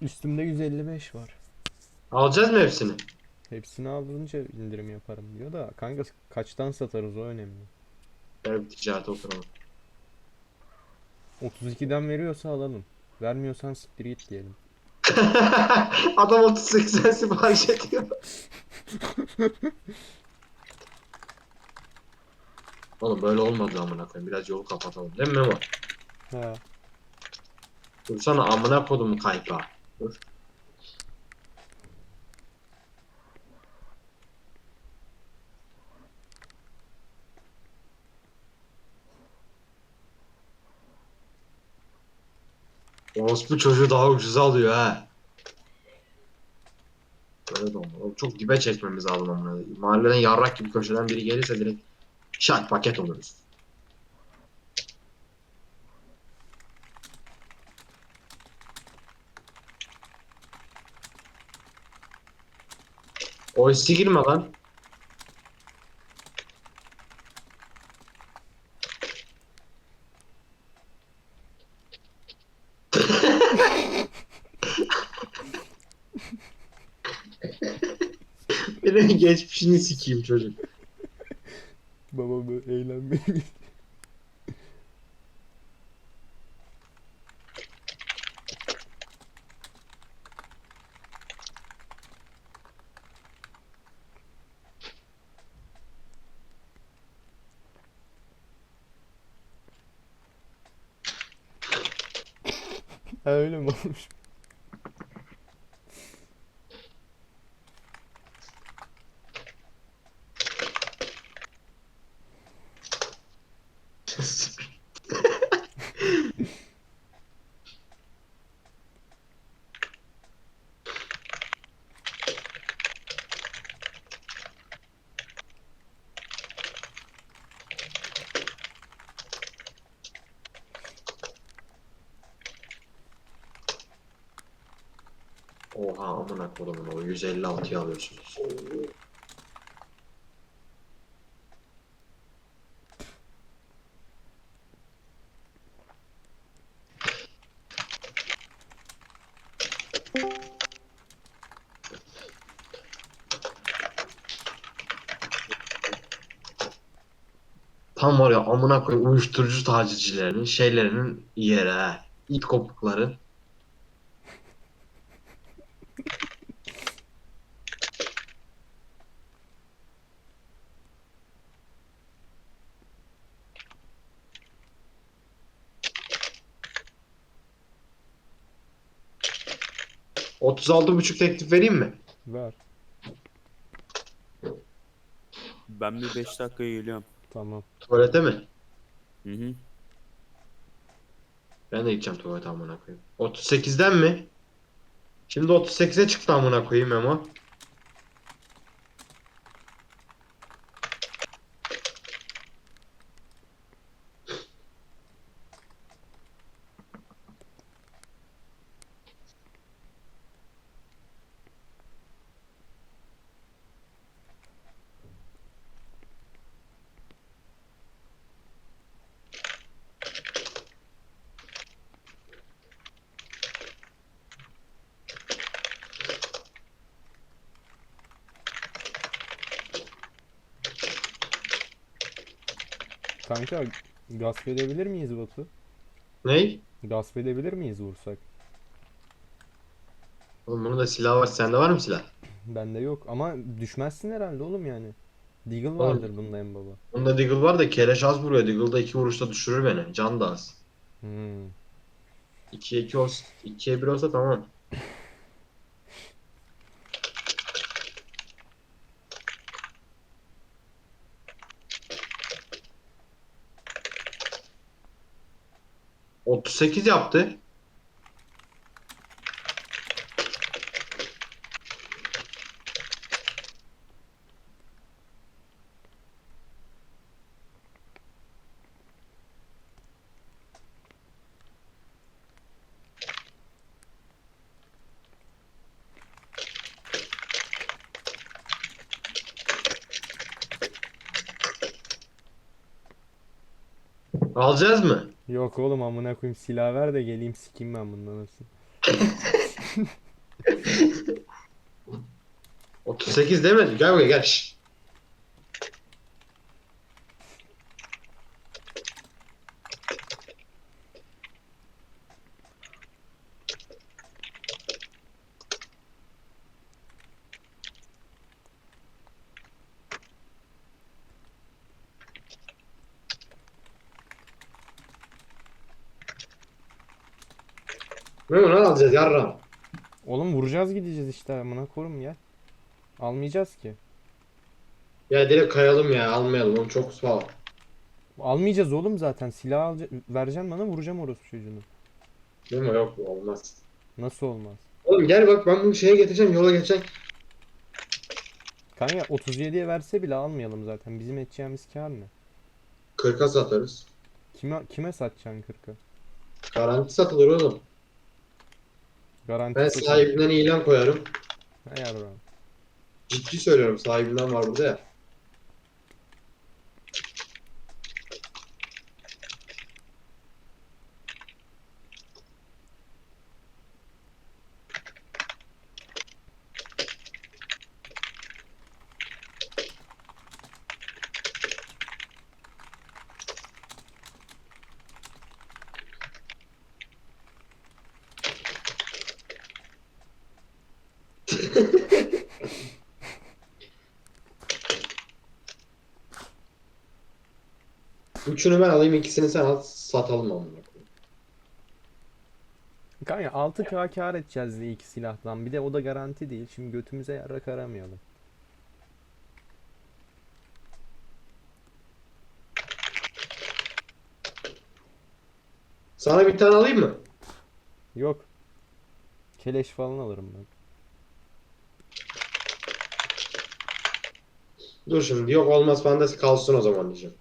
Üstümde 155 var. Alacağız mı hepsini? Hepsini alınca indirim yaparım diyor da kanka kaçtan satarız o önemli. Ver bir ticarete oturalım. 32'den veriyorsa alalım. Vermiyorsan siktir git diyelim. Adam 38'den sipariş ediyor. Oğlum böyle olmadı amına koyayım. Biraz yolu kapatalım. Değil mi Memo? Ha. Dursana amına kodumu kaypa. Dur. Orospu çocuğu daha ucuza alıyor ha. Böyle de Çok dibe çekmemiz lazım koyayım. Mahalleden yarrak gibi köşeden biri gelirse direkt şak paket oluruz. Oysi girme lan. Benim geçmişini sikeyim çocuk. Baba böyle eğlenmeye Ha öyle mi olmuş? Oha amına kodumun o 156'yı alıyorsunuz. Tam var ya amına koyayım uyuşturucu tacizcilerinin şeylerinin yeri ha. İt kopukları. Buçuk teklif vereyim mi? Ver. Ben bir 5 dakika geliyorum. Tamam. Tuvalete mi? Hı hı. Ben de gideceğim tuvalete amına koyayım. 38'den mi? Şimdi 38'e çıktı amına koyayım Memo. Kanka gasp edebilir miyiz Batu? Ney? Gasp edebilir miyiz vursak? Oğlum bunun da silahı var. Sende var mı silah? Bende yok ama düşmezsin herhalde oğlum yani. Deagle vardır bunda en baba. Bunda Deagle var da keleş az vuruyor. Deagle'da iki vuruşta düşürür beni. Can da az. Hmm. 2'ye 2 olsa, 2'ye 1 olsa tamam. Otuz sekiz yaptı. Alacağız mı? Yok oğlum amına koyayım silah ver de geleyim sikeyim ben bundan nasıl. ...38 demedi. Gel buraya gel. Ne alacağız yarram? Oğlum vuracağız gideceğiz işte amına korum ya. Almayacağız ki. Ya direkt kayalım ya almayalım onu çok sağ ol. Almayacağız oğlum zaten. Silah alca vereceğim bana vuracağım orospu çocuğunu. Değil mi? Yok olmaz. Nasıl olmaz? Oğlum gel bak ben bunu şeye getireceğim yola geçeceğim. Kanka 37'ye verse bile almayalım zaten. Bizim edeceğimiz kar ne? 40'a satarız. Kime kime satacaksın 40'ı? Garanti satılır oğlum. Garanti Ben sahibinden ilan koyarım. Hay yarrağım. Ciddi söylüyorum sahibinden var burada ya. Üçünü ben alayım ikisini sen al satalım amına. Kanka 6K kar edeceğiz diye iki silahtan. Bir de o da garanti değil. Şimdi götümüze yarrak aramayalım. Sana bir tane alayım mı? Yok. Keleş falan alırım ben. Dur şimdi yok olmaz falan kalsın o zaman diyeceğim.